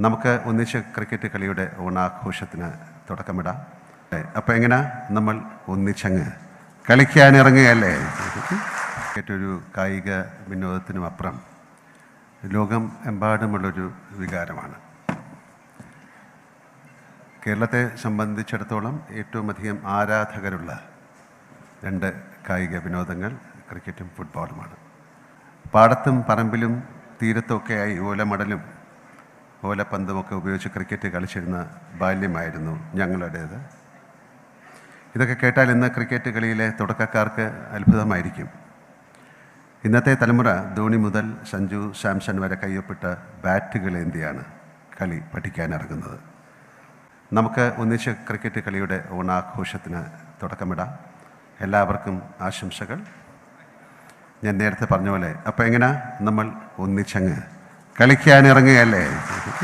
നമുക്ക് ഒന്നിച്ച് ക്രിക്കറ്റ് കളിയുടെ ഓണാഘോഷത്തിന് തുടക്കമിടാം. അപ്പോൾ എങ്ങനെ? നമ്മൾ ഒന്നിച്ചങ്ങ് കളിക്കാനിറങ്ങുകയല്ലേ? ക്രിക്കറ്റ് ഒരു കായിക വിനോദത്തിനും അപ്പുറം ലോകം എമ്പാടുമുള്ളൊരു വികാരമാണ്. കേരളത്തെ സംബന്ധിച്ചിടത്തോളം ഏറ്റവും അധികം ആരാധകരുള്ള രണ്ട് കായിക വിനോദങ്ങൾ ക്രിക്കറ്റും ഫുട്ബോളുമാണ്. പാടത്തും പറമ്പിലും തീരത്തൊക്കെയായി ഓലമടലും ഓലപ്പന്തുമൊക്കെ ഉപയോഗിച്ച് ക്രിക്കറ്റ് കളിച്ചിരുന്ന ബാല്യമായിരുന്നു ഞങ്ങളുടേത്. ഇതൊക്കെ കേട്ടാൽ ഇന്ന് ക്രിക്കറ്റ് കളിയിലെ തുടക്കക്കാർക്ക് അത്ഭുതമായിരിക്കും. ഇന്നത്തെ തലമുറ ധോണി മുതൽ സഞ്ജു സാംസൺ വരെ കയ്യൊപ്പിട്ട ബാറ്റുകളേന്തിയാണ് കളി പഠിക്കാനിറങ്ങുന്നത് നമുക്ക് ഒന്നിച്ച് ക്രിക്കറ്റ് കളിയുടെ ഓണാഘോഷത്തിന് തുടക്കമിടാം. എല്ലാവർക്കും ആശംസകൾ. ഞാൻ നേരത്തെ പറഞ്ഞ പോലെ അപ്പോൾ എങ്ങനെ നമ്മൾ ഒന്നിച്ചങ്ങ് കളിക്കാനിറങ്ങുകയല്ലേ